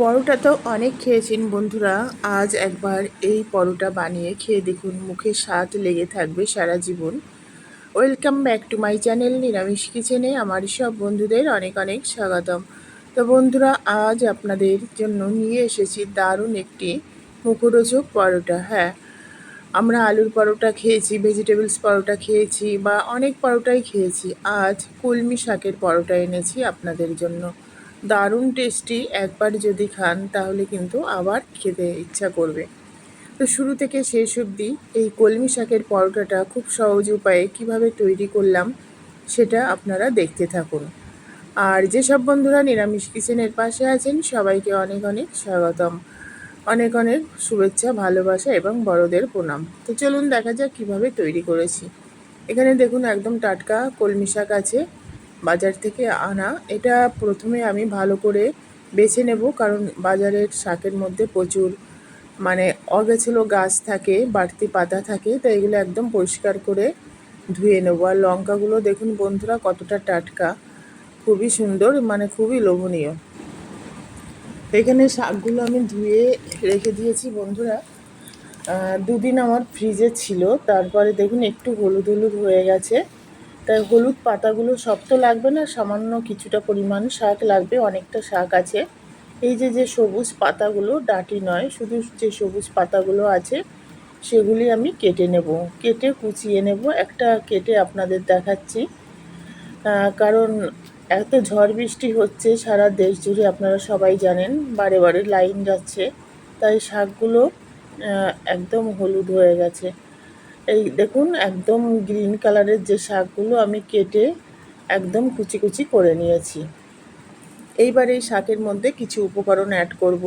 পরোটা তো অনেক খেয়েছেন বন্ধুরা। আজ একবার এই পরোটা বানিয়ে খেয়ে দেখুন, মুখে স্বাদ লেগে থাকবে সারা জীবন। Welcome back to my channel নিরামিষ কিচেনে আমার সব বন্ধুদের অনেক অনেক স্বাগতম। তো বন্ধুরা, আজ আপনাদের জন্য নিয়ে এসেছি দারুণ একটি মুখরোচক পরোটা হ্যাঁ। আমরা আলুর পরোটা খেয়েছি ভেজিটেবলস পরোটা খেয়েছি বা অনেক পরোটাই খেয়েছি। আজ কলমি শাকের পরোটা এনেছি আপনাদের জন্য। দারুণ টেস্টি, একবার যদি খান তাহলে কিন্তু আবার খেতে ইচ্ছা করবে। তো শুরু থেকে শেষ অবধি এই কলমি শাকের পরোটাটা খুব সহজ উপায়ে কীভাবে তৈরি করলাম সেটা আপনারা দেখতে থাকুন। আর যেসব বন্ধুরা নিরামিষ কিচেনের পাশে আছেন, সবাইকে অনেক অনেক স্বাগতম। অনেক অনেক শুভেচ্ছা, ভালোবাসা এবং বড়দের প্রণাম। তো চলুন দেখা যাক কীভাবে তৈরি করেছি। এখানে দেখুন একদম টাটকা কলমি শাক আছে। বাজার থেকে আনা, এটা প্রথমে আমি ভালো করে বেছে নেব, কারণ বাজারের শাকের মধ্যে প্রচুর মানে অগেছলো গাছ থাকে, বাড়তি পাতা থাকে, তাই এগুলো একদম পরিষ্কার করে ধুয়ে নেব। আর লঙ্কাগুলো দেখুন বন্ধুরা কতটা টাটকা, খুবই সুন্দর মানে খুবই লোভনীয়। এখানে শাকগুলো আমি ধুয়ে রেখে দিয়েছি বন্ধুরা। দুদিন আমার ফ্রিজে ছিল, তারপরে দেখুন একটু হলুদ হলুদ হয়ে গেছে। তাই হলুদ পাতাগুলো সব তো লাগবে না, সামান্য কিছুটা পরিমাণ শাক লাগবে, অনেকটা শাক আছে। এই যে যে সবুজ পাতাগুলো, ডাঁটি নয়, শুধু যে সবুজ পাতাগুলো আছে, সেগুলি আমি কেটে নেব। কেটে কুচিয়ে নেব, একটা কেটে আপনাদের দেখাচ্ছি। কারণ এত ঝড় বৃষ্টি হচ্ছে, সারা দেশ জুড়ে আপনারা সবাই জানেন, বারে বারে লাইন যাচ্ছে, তাই শাকগুলো একদম হলুদ হয়ে গেছে। এই দেখুন, একদম গ্রিন কালারের যে শাকগুলো আমি কেটে একদম কুচি কুচি করে নিয়েছি। এইবার এই শাকের মধ্যে কিছু উপকরণ অ্যাড করব।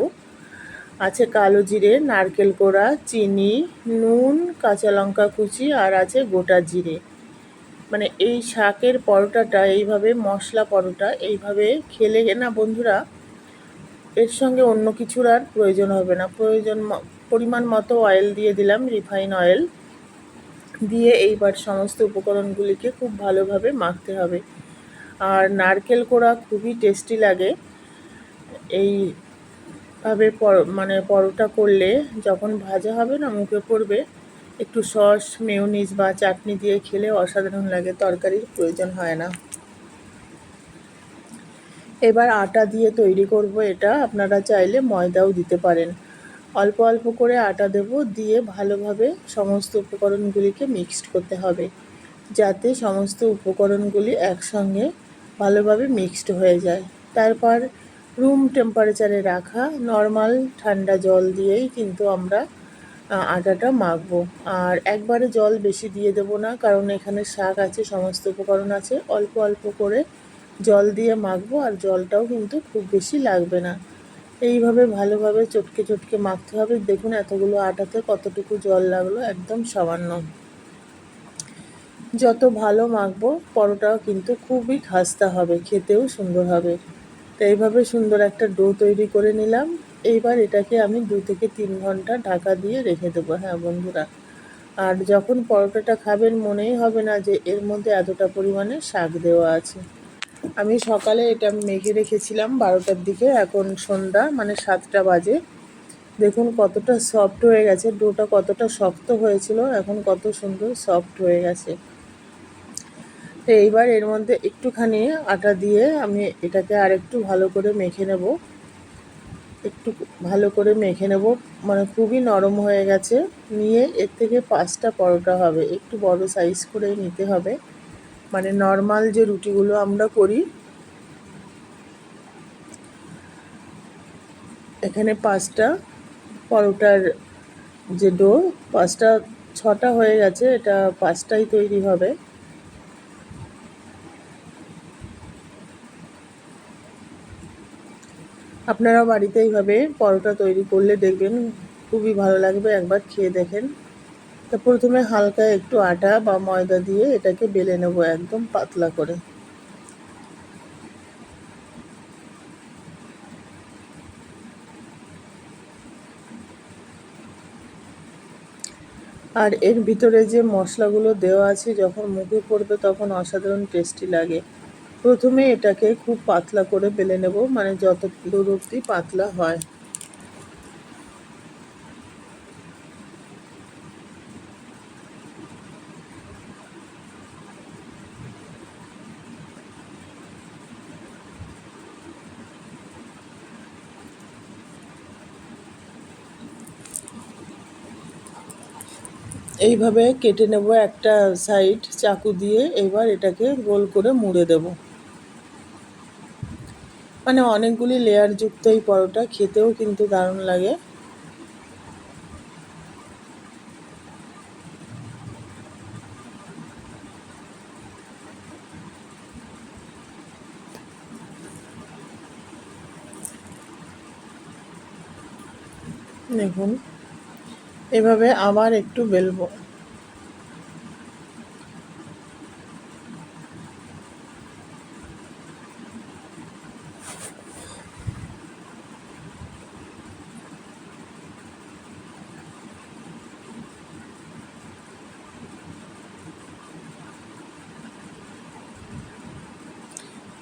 আছে কালো জিরে, নারকেল কোড়া, চিনি, নুন, কাঁচা লঙ্কা কুচি আর আছে গোটা জিরে। মানে এই শাকের পরোটাটা, এইভাবে মশলা পরোটা, এইভাবে খেলে না বন্ধুরা, এর সঙ্গে অন্য কিছুর আর প্রয়োজন হবে না। প্রয়োজন পরিমাণ মতো অয়েল দিয়ে দিলাম রিফাইন অয়েল দিয়ে এইবার সমস্ত উপকরণগুলিকে খুব ভালোভাবে মাখতে হবে। আর নারকেল কোড়া খুবই টেস্টি লাগে। এইভাবে মানে পরোটা করলে যখন ভাজা হবে না, মুখে পড়বে, একটু সস, মেয়নিজ বা চাটনি দিয়ে খেলে অসাধারণ লাগে, তরকারির প্রয়োজন হয় না। এবার আটা দিয়ে তৈরি করব এটা, আপনারা চাইলে ময়দাও দিতে পারেন। অল্প অল্প করে আটা দেব, দিয়ে ভালোভাবে সমস্ত উপকরণগুলিকে মিক্সড করতে হবে, যাতে সমস্ত উপকরণগুলি একসঙ্গে ভালোভাবে মিক্সড হয়ে যায়। তারপর রুম টেম্পারেচারে রাখা নর্মাল ঠান্ডা জল দিয়েই কিন্তু আমরা আটাটা মাখবো। আর একবারে জল বেশি দিয়ে দেব না, কারণ এখানে শাক আছে, সমস্ত উপকরণ আছে, অল্প অল্প করে জল দিয়ে মাখবো, আর জলটাও কিন্তু খুব বেশি লাগবে না। এইভাবে ভালোভাবে চটকে চটকে মাখতে হবে। দেখুন এতগুলো আটাতে কতটুকু জল লাগল, একদম সামান্য। যত ভালো মাখবো, পরোটাও কিন্তু খুবই খাস্তা হবে, খেতেও সুন্দর হবে। তো এইভাবে সুন্দর একটা ডো তৈরি করে নিলাম। এইবার এটাকে আমি দু থেকে তিন ঘণ্টা ঢাকা দিয়ে রেখে দেবো। হ্যাঁ বন্ধুরা, আর যখন পরোটাটা খাবেন, মনেই হবে না যে এর মধ্যে এতটা পরিমাণে শাক দেওয়া আছে। আমি সকালে এটা মেখে রেখেছিলাম বারোটার দিকে, এখন সন্ধ্যা মানে সাতটা বাজে। দেখুন কতটা সফট হয়ে গেছে, ডোটা কতটা শক্ত হয়েছিল, এখন কত সুন্দর সফট হয়ে গেছে। তো এইবার এর মধ্যে একটুখানি আটা দিয়ে আমি এটাকে আর একটু ভালো করে মেখে নেব। একটু ভালো করে মেখে নেব মানে খুবই নরম হয়ে গেছে। নিয়ে এর থেকে পাঁচটা পরোটা হবে, একটু বড় সাইজ করেই নিতে হবে। মানে নর্মাল যে রুটিগুলো আমরা করি, এখানে পাঁচটা পরোটার যে ডো পাঁচটা, ছটা হয়ে গেছে, এটা পাঁচটাই তৈরি হবে। আপনারা বাড়িতে এইভাবে পরোটা তৈরি করলে দেখবেন খুবই ভালো লাগবে, একবার খেয়ে দেখেন। তো প্রথমে হালকা একটু আটা বা ময়দা দিয়ে এটাকে বেলে নেব একদম পাতলা করে। আর এর ভিতরে যে মশলাগুলো দেওয়া আছে, যখন মুখে পড়বে তখন অসাধারণ টেস্টি লাগে। প্রথমে এটাকে খুব পাতলা করে বেলে নেব মানে যত দূর অব্দি পাতলা হয়। এইভাবে কেটে নেব একটা সাইড চাকু দিয়ে এবার এটাকে গোল করে মুড়ে দেব। মানে অনেকগুলি লেয়ার যুক্ত এই পরোটা, খেতেও কিন্তু দারুণ লাগে। দেখুন। এভাবে আবার একটু বেলবো।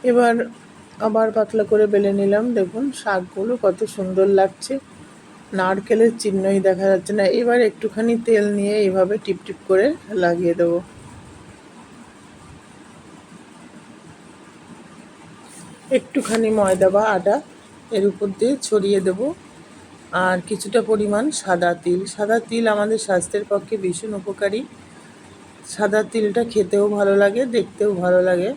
এবার আবার পাতলা করে বেলে নিলাম। দেখুন, শাকগুলো কত সুন্দর লাগছে। নারকেলের চিহ্নই দেখা যাচ্ছে না। এবার একটুখানি তেল নিয়ে এইভাবে টিপ টিপ করে লাগিয়ে দেবো। একটুখানি ময়দা বা আটা এর উপর দিয়ে ছড়িয়ে দেব। আর কিছুটা পরিমাণ সাদা তিল। সাদা তিল আমাদের স্বাস্থ্যের পক্ষে ভীষণ উপকারী। সাদা তিলটা খেতেও ভালো লাগে, দেখতেও ভালো লাগে।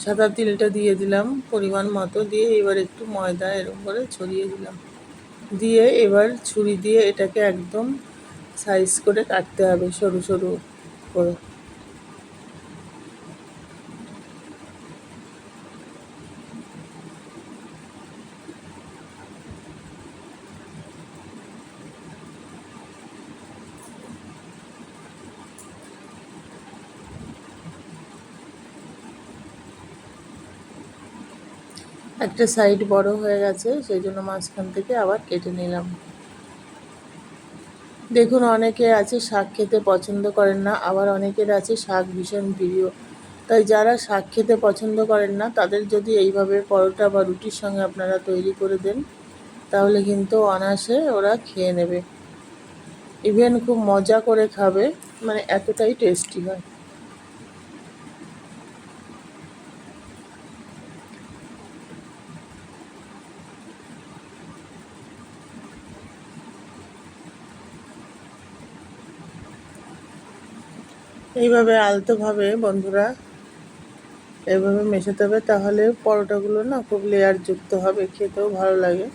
সাদা তিলটা দিয়ে দিলাম পরিমাণ মতো, দিয়ে এবার একটু ময়দা এরকম করে ছড়িয়ে দিলাম। দিয়ে এবার ছুরি দিয়ে এটাকে একদম সাইজ করে কাটতে হবে সরু সরু করে। একটা সাইড বড় হয়ে গেছে, সেই জন্য মাঝখান থেকে আবার কেটে নিলাম। দেখুন, অনেকে আছে শাক খেতে পছন্দ করেন না, আবার অনেকের আছে শাক ভীষণ প্রিয়। তাই যারা শাক খেতে পছন্দ করেন না, তাদের যদি এইভাবে পরোটা বা রুটির সঙ্গে আপনারা তৈরি করে দেন, তাহলে কিন্তু অনায়াসে ওরা খেয়ে নেবে। ইভেন খুব মজা করে খাবে মানে এতটাই টেস্টি হয়। এইভাবে আলতোভাবে বন্ধুরা এইভাবে মেশাতে হবে, তাহলে পরোটাগুলো না খুব লেয়ার যুক্ত হবে, খেতেও ভালো লাগে।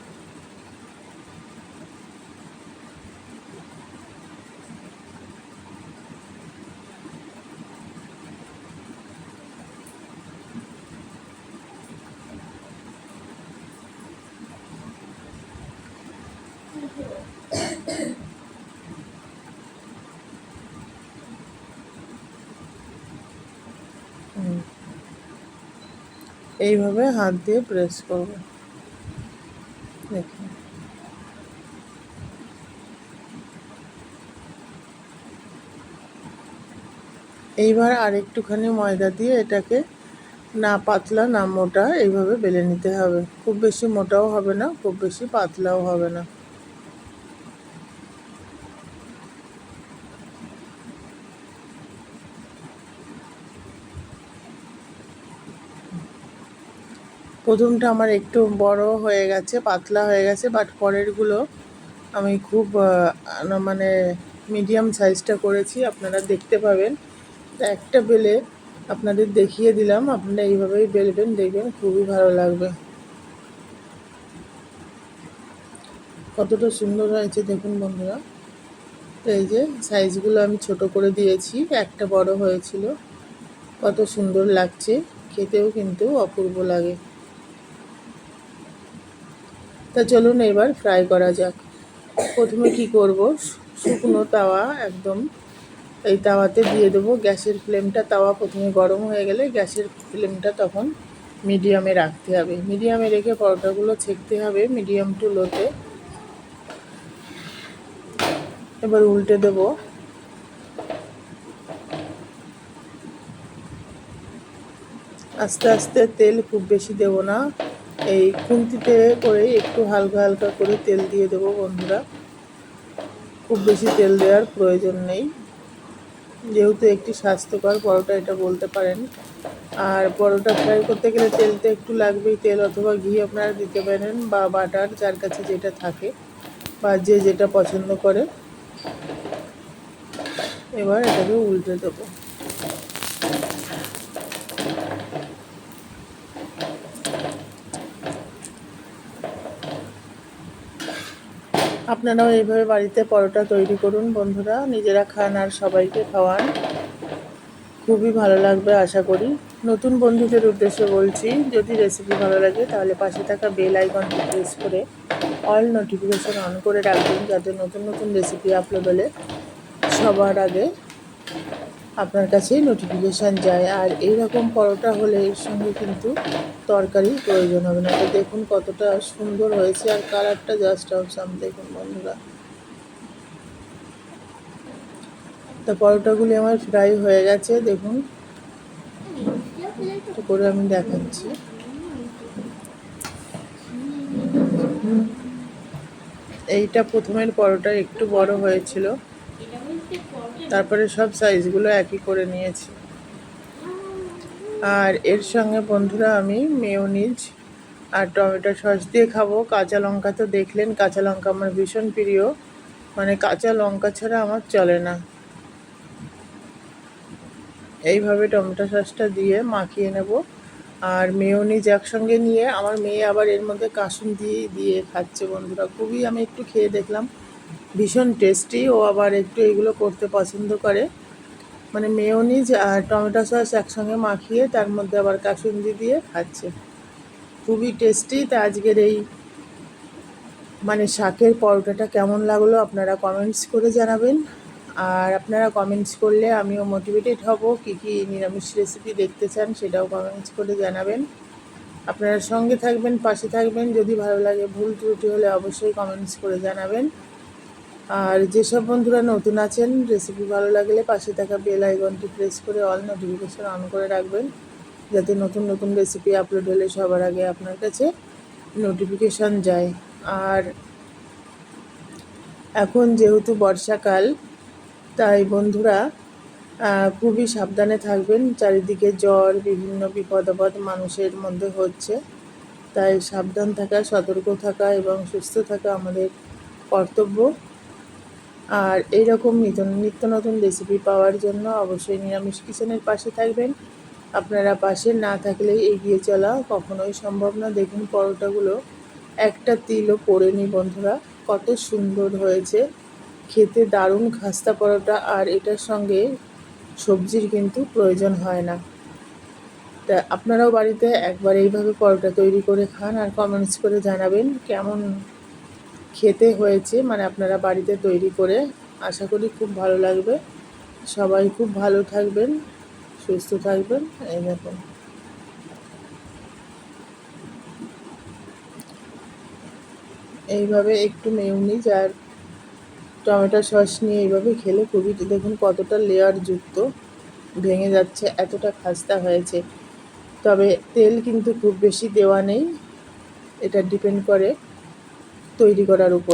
এইভাবে হাত দিয়ে প্রেস করব। দেখুন। এইবার আর একটুখানি ময়দা দিয়ে এটাকে না পাতলা না মোটা এইভাবে বেলে নিতে হবে। খুব বেশি মোটাও হবে না, খুব বেশি পাতলাও হবে না। প্রথমটা আমার একটু বড় হয়ে গেছে, পাতলা হয়ে গেছে বাট পরেরগুলো আমি খুব মানে মিডিয়াম সাইজটা করেছি, আপনারা দেখতে পাবেন। একটা বেলে আপনাদের দেখিয়ে দিলাম, আপনারা এইভাবেই বেলবেন, দেখবেন খুবই ভালো লাগবে। কতটা সুন্দর হয়েছে, দেখুন বন্ধুরা। এই যে সাইজগুলো আমি ছোট করে দিয়েছি, একটা বড় হয়েছিল। কত সুন্দর লাগছে, খেতেও কিন্তু অপূর্ব লাগে। তা চলুন এবার ফ্রাই করা যাক। প্রথমে কি করব? শুকনো তাওয়া একদম। এই তাওয়াতে দিয়ে দেবো গ্যাসের ফ্লেমটা। তাওয়া প্রথমে গরম হয়ে গেলে গ্যাসের ফ্লেমটা তখন মিডিয়ামে রাখতে হবে। মিডিয়ামে রেখে পরোটাগুলো ছেঁকতে হবে মিডিয়াম টু লোতে। এবার উল্টে দেব। আস্তে আস্তে তেল খুব বেশি দেবো না। এই খুন্তিতে করে একটু হালকা হালকা করে তেল দিয়ে দেবো বন্ধুরা। খুব বেশি তেল দেওয়ার প্রয়োজন নেই। যেহেতু একটি স্বাস্থ্যকর পরোটা, এটা বলতে পারেন। আর পরোটা ফ্রাই করতে গেলে তেল তো একটু লাগবেই। তেল অথবা ঘি আপনারা দিতে পারেন বা বাটার, যার কাছে যেটা থাকে বা যে যেটা পছন্দ করে। এবার এটাকে উল্টে দেবো। আপনারাও এইভাবে বাড়িতে পরোটা তৈরি করুন, বন্ধুরা। নিজেরা খান আর সবাইকে খাওয়ান। খুবই ভালো লাগবে, আশা করি। নতুন বন্ধুদের উদ্দেশ্যে বলছি, যদি রেসিপি ভালো লাগে, তাহলে পাশে থাকা বেল আইকনটি প্রেস করে অল নোটিফিকেশান অন করে রাখবেন, যাতে নতুন নতুন রেসিপি আপলোড হলে সবার আগে আপনার কাছেই নোটিফিকেশান যায়। আর এই রকম পরোটা হলে এর সঙ্গে কিন্তু তরকারির প্রয়োজন হবে না। তো দেখুন কতটা সুন্দর হয়েছে আর কালারটা জাস্ট অসাম দেখুন বন্ধুরা। তো পরোটাগুলি আমার ফ্রাই হয়ে গেছে, দেখুন। তো করে আমি দেখাচ্ছি। এইটা প্রথমের পরোটা একটু বড় হয়েছিল। তারপরে সব সাইজগুলো একই করে নিয়েছি। আর এর সঙ্গে বন্ধুরা আমি মেয়োনিজ আর টমেটো সস দিয়ে খাব। কাঁচা লঙ্কা তো দেখলেন, কাঁচা লঙ্কা আমার ভীষণ প্রিয়। মানে কাঁচা লঙ্কা ছাড়া আমার চলে না। এইভাবে টমেটো সসটা দিয়ে মাখিয়ে নেব। আর মেয়োনিজ একসঙ্গে নিয়ে আমার মেয়ে আবার এর মধ্যে কাসুন দিয়ে দিয়ে খাচ্ছে বন্ধুরা। খুবই আমি একটু খেয়ে দেখলাম। ভীষণ টেস্টি ও আবার একটু এগুলো করতে পছন্দ করে। মানে মেয়োনিজ আর টমেটো সস একসঙ্গে মাখিয়ে তার মধ্যে আবার কাসুন্দি দিয়ে খাচ্ছে। খুবই টেস্টি তা আজকের এই মানে শাকের পরোটাটা কেমন লাগল আপনারা কমেন্টস করে জানাবেন। আর আপনারা কমেন্টস করলে আমিও মোটিভেটেড হব, কী কী নিরামিষ রেসিপি দেখতে চান সেটাও কমেন্টস করে জানাবেন। আপনারা সঙ্গে থাকবেন, পাশে থাকবেন, যদি ভালো লাগে ভুল ত্রুটি হলে অবশ্যই কমেন্টস করে জানাবেন। আর যেসব বন্ধুরা নতুন আছেন রেসিপি ভালো লাগলে পাশে থাকা বেল আইকনটি প্রেস করে অল নোটিফিকেশান অন করে রাখবেন, যাতে নতুন নতুন রেসিপি আপলোড হলে সবার আগে আপনার কাছে নোটিফিকেশান যায়। আর এখন যেহেতু বর্ষাকাল, তাই বন্ধুরা খুবই সাবধানে থাকবেন। চারিদিকে জ্বর, বিভিন্ন বিপদ আপদ মানুষের মধ্যে হচ্ছে। তাই সাবধান থাকা, সতর্ক থাকা এবং সুস্থ থাকা আমাদের কর্তব্য। আর এইরকম নিত্য নিত্য নতুন রেসিপি পাওয়ার জন্য অবশ্যই নিরামিষ কিচেনের পাশে থাকবেন। আপনারা পাশে না থাকলে এগিয়ে চলা কখনোই সম্ভব না। দেখুন পরোটাগুলো একটা তিলও পড়েনি বন্ধুরা, কত সুন্দর হয়েছে। খেতে দারুণ খাস্তা পরোটা আর এটার সঙ্গে সবজির কিন্তু প্রয়োজন হয় না। তা আপনারাও বাড়িতে একবার এইভাবে পরোটা তৈরি করে খান আর কমেন্টস করে জানাবেন কেমন খেতে হয়েছে মানে আপনারা বাড়িতে তৈরি করে, আশা করি খুব ভালো লাগবে। সবাই খুব ভালো থাকবেন, সুস্থ থাকবেন, এই দেখুন। এইভাবে একটু মেউনিজ আর টমেটো সস নিয়ে এইভাবে খেলে খুবই, দেখুন কতটা লেয়ার যুক্ত, ভেঙে যাচ্ছে, এতটা খাস্তা হয়েছে। তবে তেল কিন্তু খুব বেশি দেওয়া নেই, এটা ডিপেন্ড করে। তৈরি করার উপর।